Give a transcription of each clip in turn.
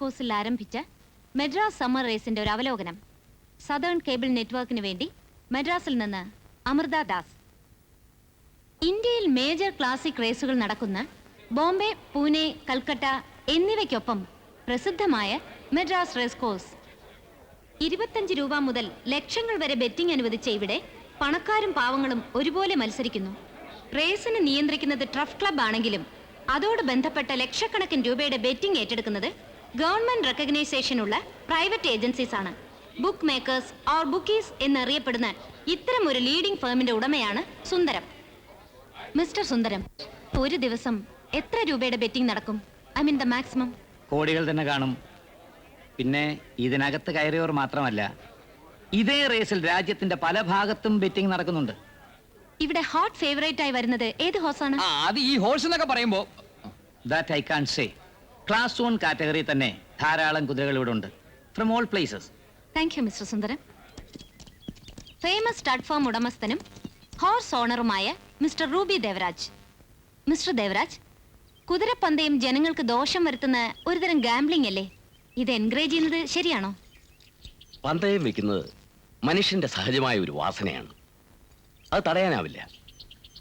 കോഴ്സിൽ ആരംഭിച്ച മെഡ്രാസ് സമ്മർ റേസിന്റെ ഒരു അവലോകനം. സദേൺ കേബിൾ നെറ്റ്വർക്കിന് വേണ്ടി മദ്രാസിൽ നിന്ന് അമൃത ദാസ്. ഇന്ത്യയിൽ മേജർ ക്ലാസിക് റേസുകൾ നടക്കുന്ന ബോംബെ പൂനെ കൽക്കട്ട എന്നിവയ്ക്കൊപ്പം പ്രസിദ്ധമായ മെഡ്രാസ് റേസ് കോഴ്സ്. ഇരുപത്തഞ്ച് രൂപ മുതൽ ലക്ഷങ്ങൾ വരെ ബെറ്റിംഗ് അനുവദിച്ച ഇവിടെ പണക്കാരും പാവങ്ങളും ഒരുപോലെ മത്സരിക്കുന്നു. റേസിന് നിയന്ത്രിക്കുന്നത് ട്രഫ് ക്ലബ് ആണെങ്കിലും അതോട് ബന്ധപ്പെട്ട ലക്ഷക്കണക്കിന് രൂപയുടെ ബെറ്റിംഗ് ഏറ്റെടുക്കുന്നത് ഗവൺമെന്റ് റെക്കഗ്നൈസേഷൻ ഉള്ള പ്രൈവറ്റ് ഏജൻസീസ് ആണ്. ബുക്ക് മേക്കേഴ്സ് ഓർ ബുക്കീസ് എന്നറിയപ്പെടുന്ന ഇത്തരം ഒരു ലീഡിംഗ് ഫേമിന്റെ ഉടമയാണ് സുന്ദരം. മിസ്റ്റർ സുന്ദരം ഒരു ദിവസം എത്ര രൂപയുടെ ബെറ്റിംഗ് നടക്കും? I mean the maximum. കോടികൾ തന്നെ കാണും. പിന്നെ ഇതിനകത്ത് കയറിയവർ മാത്രമല്ല ഇതേ റേസിൽ രാജ്യത്തിന്റെ പല ഭാഗത്തും ബെറ്റിംഗ് നടക്കുന്നുണ്ട്. ഇവിടെ ഹോട്ട് ഫേവറേറ്റ് ആയി വരുന്നത് ഏത് ഹോസാണ്? ആ അത് ഈ ഹോഴ്സ് എന്നൊക്കെ പറയുമ്പോ that I can say class one category തന്നെ ധാരാളം കുതിരകൾ ഇവിടെ ഉണ്ട്. From all places thank you mister Sundaram famous stud farm ഉടമസ്ഥനും horse ഓണറുമായ mister Ruby Devaraj mister Devaraj കുതിരപ്പന്തയം ജനങ്ങൾക്ക് ദോഷം വരുത്തുന്ന ഒരുതരം ഗാംബ്ലിംഗ് അല്ലേ? ഇത് എൻകറേജ് ചെയ്യുന്നത് ശരിയാണോ? പന്തയം വെക്കുന്നത് മനുഷ്യന്റെ സഹജമായ ഒരു വാസനയാണ്. അത് തടയാനാവില്ല.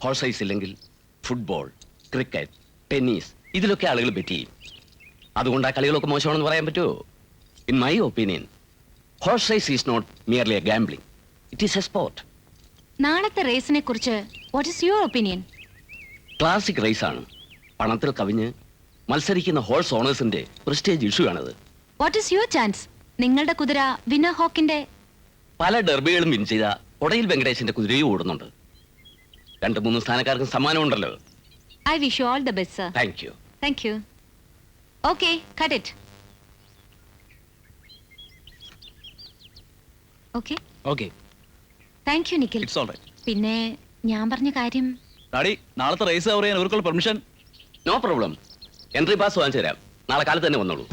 ഹോഴ്സ് സൈസ് ഇല്ലെങ്കിൽ ഫുട്ബോൾ ക്രിക്കറ്റ് ടെന്നീസ് ഇതിലൊക്കെ ആളുകൾ ബെറ്റ് ചെയ്യും. അതുകൊണ്ട് ആ കളികളൊക്കെ മോശമാണെന്ന് പറയാൻ പറ്റുമോ? In my opinion horse race is not merely a gambling it is a sport നാളത്തെ റേസിനെ കുറിച്ച് what is your opinion classic race ആണ്. പണത്തിൽ കവിഞ്ഞ് മത്സരിക്കുന്ന ഹോഴ്സ് ഓണേഴ്സിന്റെ പ്രസ്റ്റേജ് ഇഷ്യൂ ആണത്. വാട്ട് ഇസ് യുവർ ചാൻസ് നിങ്ങളുടെ കുതിര വിന ഹോക്കിന്റെ? പല ഡെർബികളും വിൻ ചെയ്ത ഒടയിൽ വെങ്കടേശന്റെ കുതിരയും ഓടുന്നുണ്ട്. രണ്ട് മൂന്ന് സ്ഥാനക്കാർക്കും സമ്മാനമുണ്ടല്ലോ. I wish you all the best sir thank you thank you okay cut it okay okay thank you Nikhil it's alright പിന്നെ ഞാൻ പറഞ്ഞ കാര്യം? ഡാഡി നാളത്തെ റേസ് കവർ ചെയ്യാൻ അവർക്കുള്ള permission no problem entry pass വാങ്ങിച്ചു തരാം. നാളെ കാലത്ത് തന്നെ വന്നോളൂ.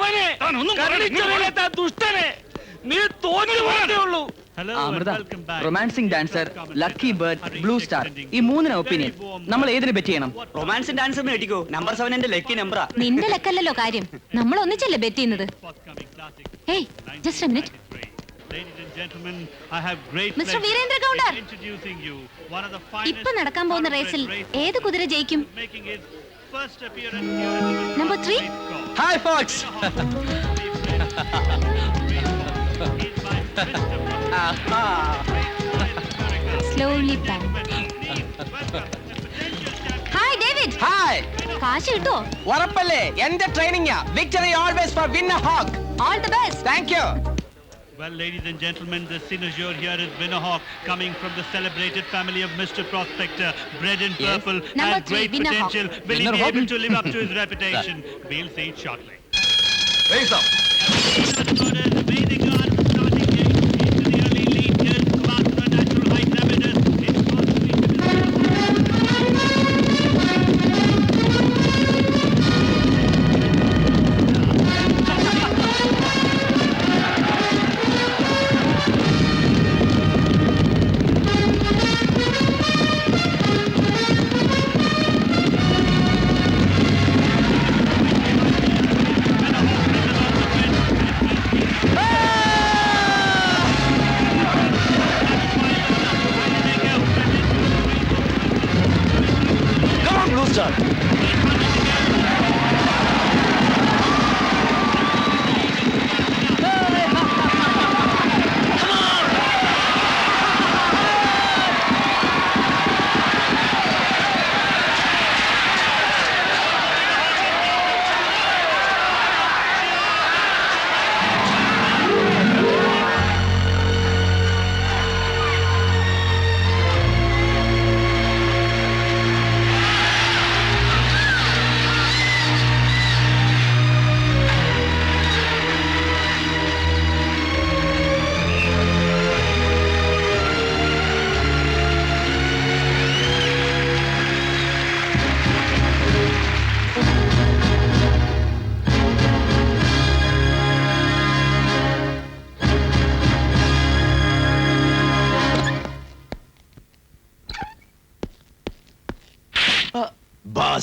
അവനെ കരടിച്ചവനേത്ത ദുഷ്ടനെ. നീ തോറ്റു പോത്തേ ഉള്ളൂ. Amrita romancing dancer lucky bird blue star ഈ മൂന്നിന് ഒപ്പീനിയൻ നമ്മൾ ഏതിനെ ബെറ്റ് ചെയ്യണം? റൊമാൻസിംഗ് ഡാൻസർ എടിക്കോ നമ്പർ സെവൻ എന്റെ ലക്കി നമ്പറാ നിന്റെ ലക്കല്ലല്ലോ കാര്യം. നമ്മൾ ഒന്നിച്ചല്ലേ ബെറ്റ് ചെയ്യുന്നത് hey just a minute mister Mr. Virendra Gowder. ഇപ്പൊ നടക്കാൻ പോകുന്ന റേസിൽ ഏത് കുതിര ജയിക്കും? Number three hi fox slowly hi David hi കാശ് കിട്ടോ ഉറപ്പല്ലേ എന്റെ training victory always for win hawk all the best thank you Well, ladies and gentlemen, the cynosure here is Winnerhawk, coming from the celebrated family of Mr. Prospector, bred in purple, Number has three, great Winnerhawk. potential. Will he be Winnerhawk. able to live up to his reputation? We'll see it shortly. Vedic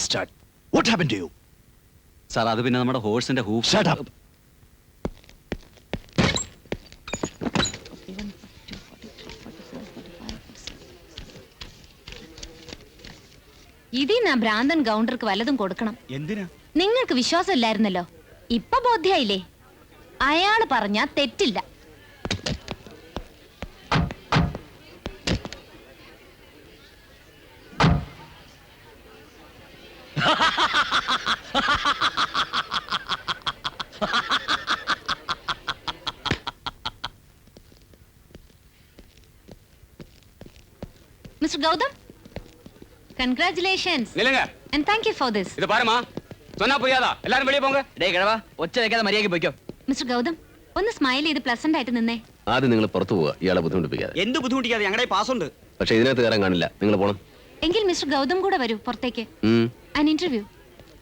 Bastard! What happened to you? Sir അത് പിന്നെ നമ്മുടെ ഹോഴ്സിന്റെ hoof Shut up! ഇതിൽ ആ ഭ്രാന്തൻ ഗൗണ്ടർക്ക് വല്ലതും കൊടുക്കണം എന്തിനാ നിങ്ങൾക്ക് വിശ്വാസമില്ലായിരുന്നല്ലോ ഇപ്പൊ ബോധ്യായില്ലേ അയാൾ പറഞ്ഞാ തെറ്റില്ല mister Gautam congratulations നിലങ്ങ and thank you for this ഇത് പാരുമാ சொன்னா புரியாதா எல்லாரும் வெளியே போங்க ഡേ കിഴവാ ഒച്ച വെക്കാതെ മര്യാദയ്ക്ക് പോയിക്കോ മിസ്റ്റർ ഗൗതം ഒന്ന് സ്മൈൽ ചെയ്ത് പ്ലസന്റ് ആയിട്ട് നിന്നേ ആദ്യം നിങ്ങൾ പുറത്തു പോവുക ഇയാളെ ബുദ്ധിമുട്ടിപ്പിക്കാതെ എന്ത് ബുദ്ധിമുട്ടിക്കാതെ ഞങ്ങളുടെ പാസ് ഉണ്ട് പക്ഷെ ഇതിനകത്ത് കയറാൻ കാണില്ല നിങ്ങൾ പോണം എങ്കിൽ മിസ്റ്റർ ഗൗതം കൂടെ വരൂ പുറത്തേക്ക് ഉം, ആൻ ഇന്റർവ്യൂ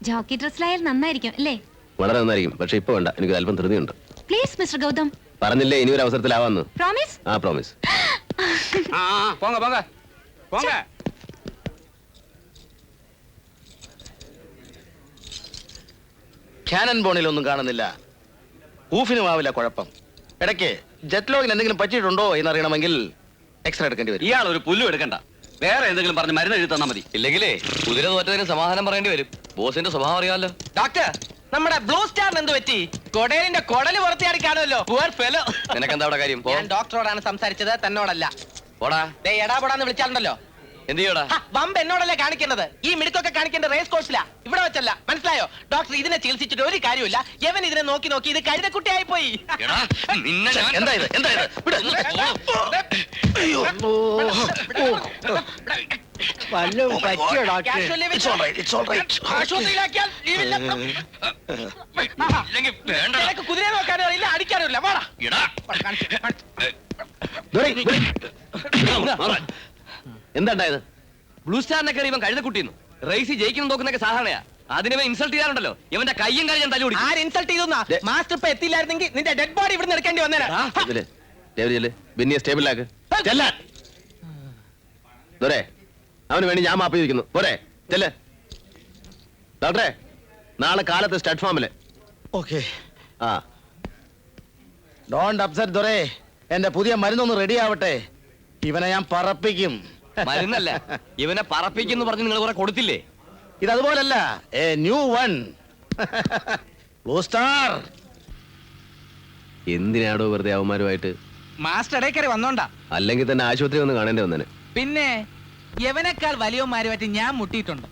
ജോക്കി ഡ്രസ്സിലായാൽ നന്നായിരിക്കും അല്ലേ വളരെ നന്നായിരിക്കും പക്ഷെ ഇപ്പൊ വേണ്ട എനിക്ക് അല്പം ധൃതിയുണ്ട് പ്ലീസ് മിസ്റ്റർ ഗൗതം പറഞ്ഞില്ലേ ഇനി ഒരു അവസരത്തിലാവാന്ന് പ്രോമിസ് ആ പ്രോമിസ് ஆ, ஆ, போங்க போங்க போங்க ക്യാനൻ ബോണിലൊന്നും കാണുന്നില്ല ഊഫിനും ആവില്ല കുഴപ്പം ഇടയ്ക്ക് ജെറ്റ് ലോഗിന് എന്തെങ്കിലും പറ്റിയിട്ടുണ്ടോ എന്നറിയണമെങ്കിൽ എക്സ്റേ എടുക്കേണ്ടി വരും ഇയാൾ ഒരു പുല്ലും എടുക്കണ്ട വേറെ എന്തെങ്കിലും പറഞ്ഞ് മരുന്ന് എഴുതി തന്നാ മതി ഇല്ലെങ്കിലേ കുതിര തോറ്റതിന് സമാധാനം പറയേണ്ടി വരും ബോസിന്റെ സ്വഭാവം അറിയാമല്ലോ ഡോക്ടർ നമ്മുടെ ബ്ലൂ സ്റ്റാറിന് എന്ത് പറ്റി കൊടേലിന്റെ കൊടല് പുറത്തിയാടി കാണുമല്ലോ പുവർ ഫെലോ നിനക്കെന്താ അവിടെ കാര്യം പോ ഞാൻ ഡോക്ടറോടാണ് സംസാരിച്ചത് തന്നോടല്ല പോടാ. ദേ എടാ പോടാന്ന് വിളിച്ചാലുണ്ടല്ലോ. എന്ത് ചെയ്യോടാ? ഹ, വമ്പ് എന്നോടല്ലേ കാണിക്കേണ്ടത്? ഈ മിടുക്കൊക്കെ കാണിക്കേണ്ട റേസ് കോഴ്സിലാ ഇവിടെ വെച്ചല്ല. മനസ്സിലായോ? ഡോക്ടർ ഇതിനെ ചികിത്സിച്ചിട്ട് ഒരു കാര്യമില്ല യവൻ ഇതിനെ നോക്കി നോക്കി ഇത് കഴുതക്കുട്ടിയായി പോയി എടാ, നിന്നെ ഞാൻ- എന്താ ഇത്? എന്താ ഇത്? വിട്. Casually It's all right, it's all right. ആശുപത്രിയിലാക്കിയാൽ ലീവില്ല. നിനക്ക് കുതിരയെ നോക്കാനും അറിയില്ല അടിക്കാനും ഇല്ല. വാടാ. എടാ. ദൂരെ, ദൂരെ. എന്താ ഉണ്ടായത്? ബ്ലൂ സ്റ്റാറിനെ കയറി ഇവൻ കഴുതക്കുട്ടിന്നു റേസി ജയിക്കണം നോക്കുന്നൊക്കെ സാധാരണയാ. അതിനെ ഇൻസൾട്ട് ചെയ്യാറുണ്ടല്ലോ. ഇവന്റെ കയ്യും കാര്യം ഞാൻ തല്ലി ആര് ഇൻസൾട്ട് ചെയ്തു ദേ. മാസ്റ്റർ ഇപ്പൊ എത്തിയില്ലായിരുന്നെങ്കിൽ നിന്റെ ഡെഡ് ബോഡി ഇവിടുന്ന് എടുക്കേണ്ടി വന്നേരാ ഇതിൽ ദേവരി ചെല്ല് ബിന്നിയെ സ്റ്റേബിളാക്ക് ചെല്ലാൻ. ദോരെ. അവന് വേണ്ടി ഞാൻ മാപ്പ് ചോദിക്കുന്നു. പോരെ ചെല്ല്. ഡോക്ടറെ നാളെ കാലത്ത് സ്റ്റഡ് ഫാമിൽ. ഓക്കെ. ആ. ഡോണ്ട് അപ്സെറ്റ് ദൊരേ. എന്റെ പുതിയ മരുന്നൊന്ന് റെഡി ആവട്ടെ. ഇവനെ ഞാൻ പറപ്പിക്കും. മരുന്നല്ല ഇവനെ പറപ്പിക്കുന്നു പറഞ്ഞ് നിങ്ങൾ കുറെ കൊടുത്തില്ലേ? ഇത് അതുപോലല്ല എ ന്യൂ വൺ സ്റ്റാർ എന്തിനാടോ വെറുതെ അവന്മാരുമായിട്ട്? മാസ്റ്റർ ഇടയ്ക്കറി വന്നോണ്ടാ. അല്ലെങ്കിൽ തന്നെ ആശുപത്രി ഒന്ന് കാണേണ്ടി വന്നേനെ. പിന്നെ? യവനേക്കാൾ വലിയവന്മാരുമായിട്ട് ഞാൻ മുട്ടിയിട്ടുണ്ട്.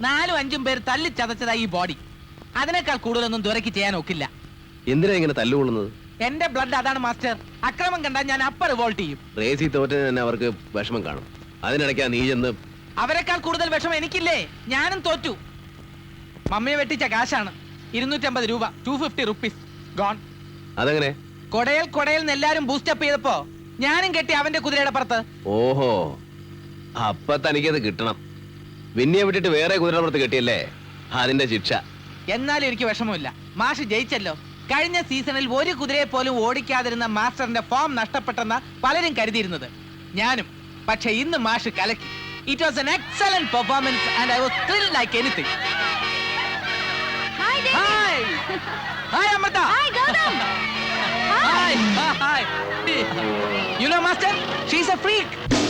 നാലും അഞ്ചും പേര് തല്ലി ചതച്ചതായി ഈ ബോഡി അതിനേക്കാൾ കൂടുതലൊന്നും ദുരക്ക് ചെയ്യാൻ ഒക്കില്ല. എന്തിനാ ഇങ്ങനെ തല്ലുകൊള്ളുന്നത്? എന്റെ ബ്ലഡ് അതാണ് മാസ്റ്റർ അക്രമം കണ്ടാൽ ഞാൻ അപ്പ റിവോൾട്ട് ചെയ്യും. റേസി തോറ്റന് തന്നെ അവർക്ക് വിഷമം കാണും. അതിനിടയ്ക്കാ നീ ചെന്ന് അവരെക്കാൾ കൂടുതൽ വിഷമം എനിക്കില്ലേ? ഞാനും തോറ്റു. മമ്മിയെ വെട്ടിച്ച കാശാണ്. ഇരുന്നൂറ്റമ്പത് രൂപ. ടു ഫിഫ്റ്റി റുപ്പീസ് ഗോൺ അതെങ്ങനെ? കൊടയൽ കൊടയൽ എല്ലാരും ബൂസ്റ്റപ്പ് ചെയ്തപ്പോ ഞാനും കെട്ടി അവന്റെ കുതിരയുടെ പുറത്ത്. ഓഹോ. അപ്പൊ തനിക്കത് കിട്ടണം. വിന്നിയെ വിട്ടിട്ട് വേറെ കുതിരപ്പുറത്ത് കിട്ടിയല്ലേ? അതിന്റെ ശിക്ഷ. എന്നാലും എനിക്ക് വിഷമമില്ല. മാഷ് ജയിച്ചല്ലോ. കഴിഞ്ഞ സീസണിൽ ഒരു കുതിരയെ പോലും ഓടിക്കാതിരുന്ന മാസ്റ്ററിന്റെ ഫോം നഷ്ടപ്പെട്ടെന്ന പലരും കരുതിയിരുന്നത്. ഞാനും. പക്ഷെ ഇന്ന് മാഷ് കലക്കി. It was an excellent performance and I was thrill like anything hi hi hi Amrita. Hi Gautam. Hi hi you know master she's a freak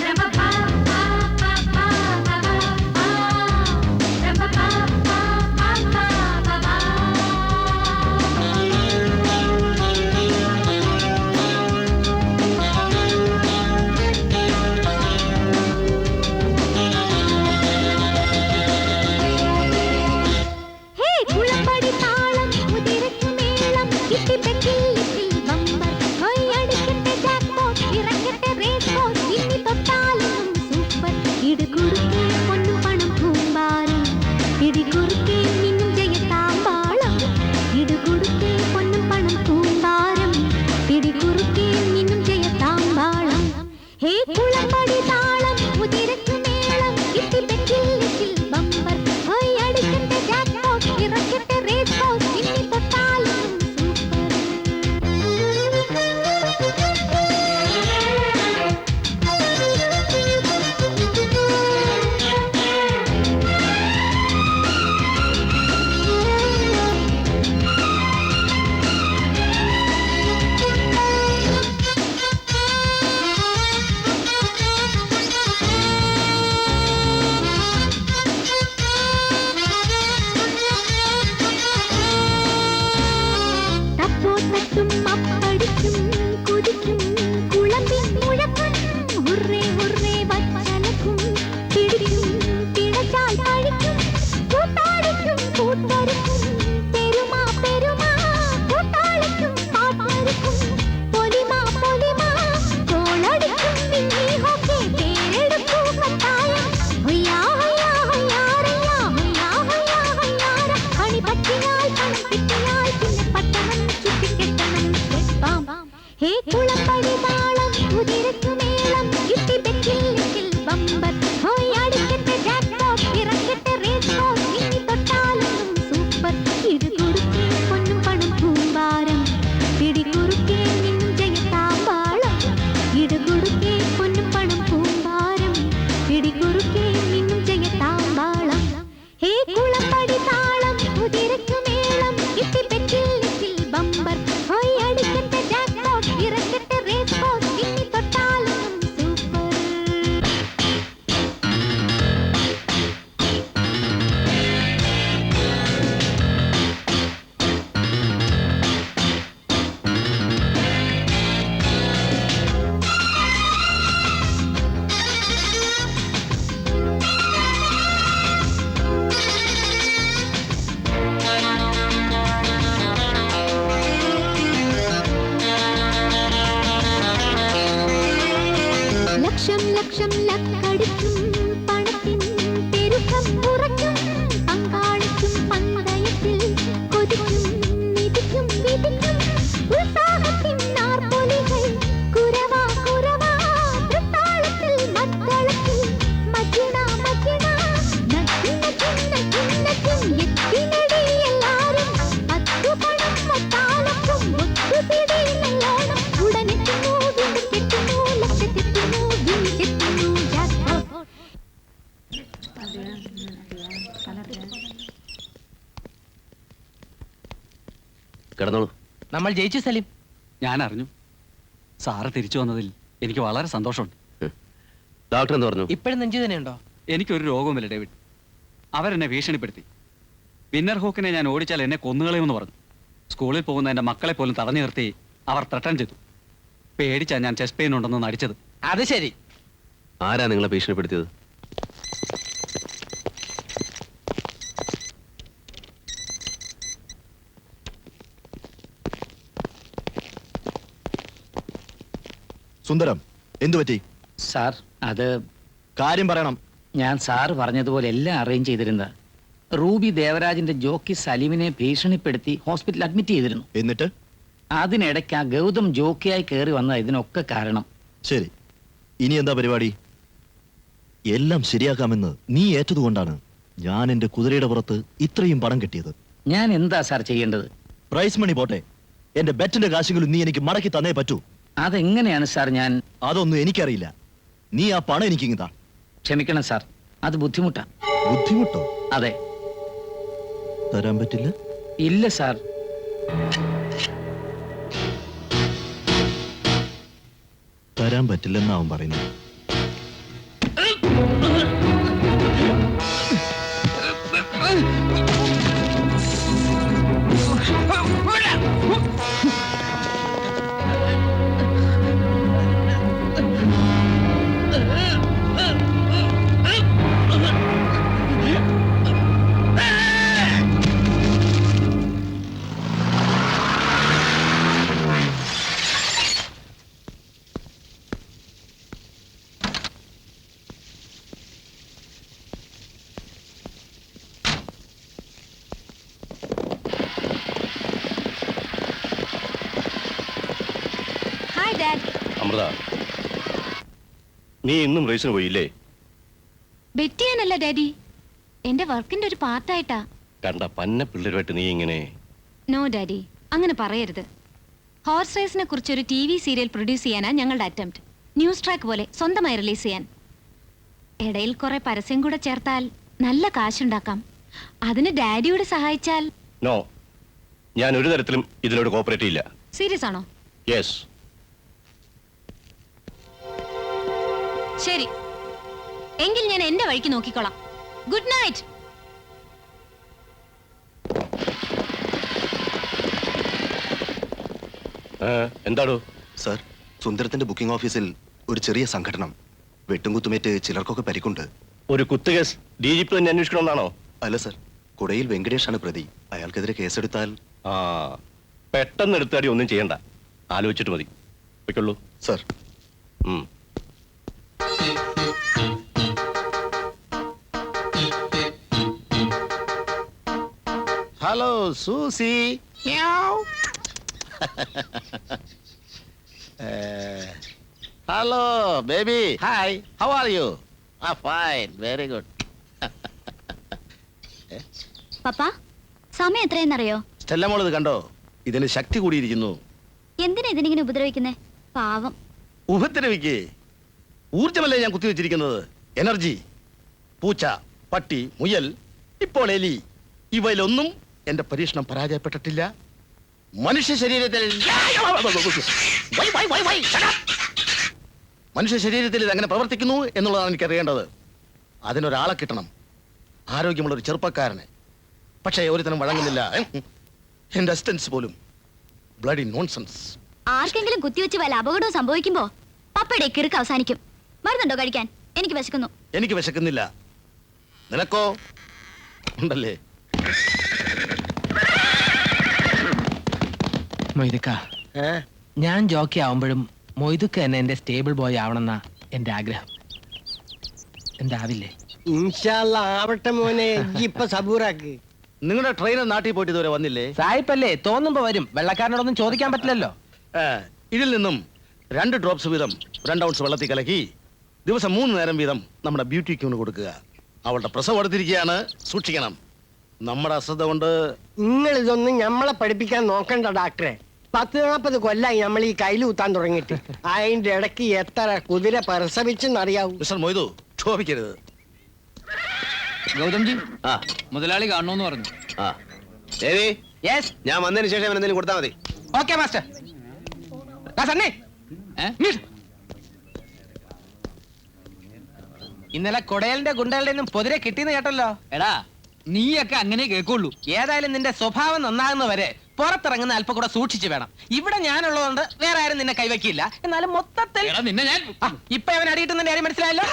போட்டட்டும் നമ്മൾ ജയിച്ചു സലീം. ഞാൻ അറിഞ്ഞു സാറ് തിരിച്ചു വന്നതിൽ എനിക്ക് വളരെ സന്തോഷമുണ്ട്. ഡോക്ടർ എന്ന് പറഞ്ഞു? ഇപ്പോഴും നെഞ്ചു തന്നെയുണ്ടോ? എനിക്കൊരു രോഗവുമില്ല ഡേവിഡ്. അവരെന്നെ ഭീഷണിപ്പെടുത്തി. വിന്നർ ഹോക്കിനെ ഞാൻ ഓടിച്ചാൽ എന്നെ കൊന്നുകളയുമെന്ന് പറഞ്ഞു. സ്കൂളിൽ പോകുന്ന എന്റെ മക്കളെ പോലും തടഞ്ഞു നിർത്തി അവർ ത്രട്ടൻ ചെയ്തു. പേടിച്ചാ ഞാൻ ചെസ്റ്റ് പെയിൻ ഉണ്ടെന്ന് നടിച്ചത്. അത് ശരി. ആരാ നിങ്ങളെ ഭീഷണിപ്പെടുത്തിയത്? സുന്ദരം എന്തു പറ്റി? സാർ അത് കാര്യം പറയണം. ഞാൻ സാർ പറഞ്ഞതുപോലെ എല്ലാം അറേഞ്ച് ചെയ്തിരുന്നത്. റൂബി ദേവരാജിന്റെ ജോക്കി സലീമിനെ ഭീഷണിപ്പെടുത്തി ഹോസ്പിറ്റലിൽ അഡ്മിറ്റ് ചെയ്തിരുന്നു. എന്നിട്ട്? അതിനിടയ്ക്ക് ആ ഗൗതം ജോക്കിയായി കയറി വന്ന ഇതിനൊക്കെ കാരണം. ശരി. ഇനി എന്താ പരിപാടി? എല്ലാം ശരിയാക്കാമെന്ന് നീ ഏറ്റതുകൊണ്ടാണ് ഞാൻ എന്റെ കുതിരയുടെ പുറത്ത് ഇത്രയും പണം കിട്ടിയത്. ഞാൻ എന്താ സാർ ചെയ്യേണ്ടത്? പ്രൈസ് മണി പോട്ടെ. എന്റെ ബെറ്റിന്റെ കാശുകളും നീ എനിക്ക് മടക്കി തന്നേ പറ്റൂ. അതെങ്ങനെയാണ് സാർ ഞാൻ? അതൊന്നും എനിക്കറിയില്ല. നീ ആ പണം എനിക്ക് ക്ഷമിക്കണം സാർ. അത് ബുദ്ധിമുട്ടാ. ബുദ്ധിമുട്ടോ? അതെ. തരാൻ പറ്റില്ല? ഇല്ല സാർ. തരാൻ പറ്റില്ലെന്നാവും പറയുന്നത്. നീ ഇന്നും റേസിന് പോയില്ലേ? ബെറ്റ് ചെയ്യാനല്ല ഡാഡി. എന്റെ വർക്കിന്റെ ഒരു പാർട്ടായിട്ടാ. കണ്ട പന്ന പിള്ളേരുമായിട്ട് നീ ഇങ്ങനെ നോ ഡാഡി. അങ്ങനെ പറയരുത്. ഹോർസ് റേസിനെ കുറിച്ച് ഒരു ടി വി സീരിയൽ പ്രൊഡ്യൂസ് ചെയ്യാനാ ഞങ്ങളുടെ അറ്റംപ്റ്റ്. ന്യൂസ് ട്രാക്ക് പോലെ സ്വന്തമായി റിലീസ് ചെയ്യാൻ. ഇടയിൽ കുറെ പരസ്യം കൂടെ ചേർത്താൽ നല്ല കാശുണ്ടാക്കാം. അതിന് ഡാഡിയോട് സഹായിച്ചാൽ നോ. ഞാൻ ഒരു തരത്തിലും ഇതിനോട് കോപ്പറേറ്റ് ചെയ്യില്ല. സീരിയസ് ആണോ? യെസ് ശരി. എങ്കിൽ ഞാൻ എന്റെ വഴിക്ക് നോക്കിക്കോളാം. Good night. എന്താടോ? സർ സുന്ദരത്തിന്റെ ബുക്കിംഗ് ഓഫീസിൽ ഒരു ചെറിയ സംഘടനം. വെട്ടും കുത്തുമേറ്റ് ചിലർക്കൊക്കെ പരിക്കുണ്ട്. ഒരു കുത്തുകേസ് ഡി ജി പി തന്നെ അന്വേഷിക്കണമെന്നാണോ? അല്ല സർ. കുടയിൽ വെങ്കടേഷാണ് പ്രതി. അയാൾക്കെതിരെ കേസെടുത്താൽ ആ പെട്ടെന്ന് എടുത്താടി ഒന്നും ചെയ്യണ്ട. ആലോചിച്ചിട്ട് മതി. പൊയ്ക്കൊള്ളൂ. സർ. ഉം. Hello Susie hello baby hi how are you ah fine very good papa സമയം എത്രയെന്നറിയോ? സ്റ്റെല്ല മോൾ ഇത് കണ്ടോ? ഇതിന് ശക്തി കൂടിയിരിക്കുന്നു. എന്തിനാ ഇതിനിങ്ങനെ ഉപദ്രവിക്കുന്നേ? പാവം. ഉപദ്രവിക്ക്? ഊർജമല്ലേ ഞാൻ കുത്തിവെച്ചിരിക്കുന്നത്? എനർജി പൂച്ച പട്ടി മുയൽ ഇപ്പോൾ എലി. ഇവയിലൊന്നും എന്റെ പരീക്ഷണം പരാജയപ്പെട്ടിട്ടില്ല. മനുഷ്യ ശരീരത്തിൽ. മനുഷ്യ ശരീരത്തിൽ ഇത് എങ്ങനെ പ്രവർത്തിക്കുന്നു എന്നുള്ളതാണ് എനിക്ക് അറിയേണ്ടത് അതിനൊരാളെ കിട്ടണം. ആരോഗ്യമുള്ള ഒരു ചെറുപ്പക്കാരനെ. പക്ഷേ ഒരുത്തനും വഴങ്ങുന്നില്ല. എന്റെ അസിസ്റ്റൻസ് പോലും. ബ്ലഡി നോൺസെൻസ് ആർക്കെങ്കിലും കുത്തിവെച്ച് വല്ല അപകടവും സംഭവിക്കുമ്പോ പപ്പയുടെ കിറുക്ക് അവസാനിക്കും. മരുന്നുണ്ടോ കഴിക്കാൻ? എനിക്ക് വിശക്കുന്നു. എനിക്ക് വിശക്കുന്നില്ല. നിനക്കോ? ഉണ്ടല്ലേ? മൊയ്തുക്ക. ഞാൻ ജോക്കി ആവുമ്പോഴും മൊയ്തുക്ക തന്നെ എന്റെ സ്റ്റേബിൾ ബോയ് ആവണമെന്നാ എന്റെ ആഗ്രഹം. എന്താവില്ലേ? ആവട്ടെ മോനെ. ഇപ്പൊ സബൂറാക്ക്. നിങ്ങളുടെ ട്രെയിനർ നാട്ടിൽ പോയിട്ട് ഇതുവരെ വന്നില്ലേ? സായിപ്പല്ലേ തോന്നുമ്പോ വരും. വെള്ളക്കാരനോടൊന്നും ചോദിക്കാൻ പറ്റില്ലല്ലോ. ഏ, ഇതിൽ നിന്നും രണ്ട് ഡ്രോപ്സ് വീതം രണ്ട് ഔൺസ് വെള്ളത്തിൽ കലക്കി ദിവസം മൂന്ന് നേരം വീതം നമ്മുടെ ബ്യൂട്ടി ക്യൂണ് കൊടുക്കുക. അവളുടെ പ്രസവം എടുത്തിരിക്കുകയാണ് സൂക്ഷിക്കണം. നമ്മുടെ അശ്രദ്ധ കൊണ്ട് നിങ്ങൾ ഇതൊന്നും ഞമ്മളെ പഠിപ്പിക്കാൻ നോക്കണ്ട ഡാക്ടറെ. പത്ത് നാൽപ്പത് കൊല്ലായി നമ്മൾ ഈ കയ്യിൽ കുത്താൻ തുടങ്ങിയിട്ട്. അതിന്റെ ഇടയ്ക്ക് എത്ര കുതിര പ്രസവിച്ചെന്നറിയാവൂ മിസ്റ്റർ മൊയ്തു ക്ഷോഭിക്കരുത്. ഗൗതംജി ആ. മുതലാളി കാണണമെന്ന് പറഞ്ഞു. ആ. ദേവി യെസ് ഞാൻ വന്നതിന് ശേഷം അവൻ എന്തെങ്കിലും കൊടുത്താൽ മതി. Okay master Sunny. ഏ? ഇന്നലെ കൊടയലിന്റെ ഗുണ്ടകളുടെ ഒന്നും പൊതിരെ കിട്ടിയെന്ന് കേട്ടല്ലോ. എടാ നീയൊക്കെ അങ്ങനെ കേൾക്കുള്ളൂ. ഏതായാലും നിന്റെ സ്വഭാവം നന്നാകുന്നവരെ പുറത്തിറങ്ങുന്ന അല്പം കൂടെ സൂക്ഷിച്ചു വേണം. ഇവിടെ ഞാനുള്ളതുകൊണ്ട് വേറെ ആരും നിന്നെ കൈവയ്ക്കില്ല. എന്നാലും മൊത്തത്തിൽ എടാ നിന്നെ ഞാൻ ആ, ഇപ്പൊ അവൻ അടിയിട്ടുന്ന കാര്യം മനസ്സിലായല്ലോ?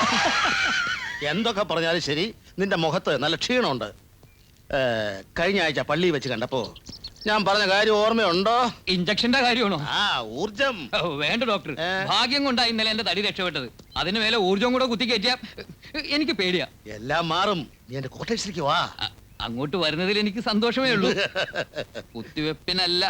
എന്തൊക്കെ പറഞ്ഞാലും ശരി. നിന്റെ മുഖത്ത് നല്ല ക്ഷീണമുണ്ട്. ഏ, കഴിഞ്ഞ ആഴ്ച പള്ളിയിൽ വെച്ച് കണ്ടപ്പോ ഞാൻ പറഞ്ഞ കാര്യം ഓർമ്മയുണ്ടോ? ഇഞ്ചക്ഷന്റെ കാര്യമാണോ? ആ ഊർജം. ഓ, വേണ്ട ഡോക്ടർ. ഏ? ഭാഗ്യം കൊണ്ടാ ഇന്നലെ എന്റെ തടി രക്ഷപ്പെട്ടത്. അതിന് മേലെ ഊർജം കൂടെ കുത്തി കയറ്റിയ എനിക്ക് പേടിയാ. എല്ലാം മാറും. നീ എന്റെ കോട്ടേഴ്സിലേക്ക് വാ. അ- അങ്ങോട്ട് വരുന്നതിൽ എനിക്ക് സന്തോഷമേ ഉള്ളൂ. കുത്തിവെപ്പിനല്ല.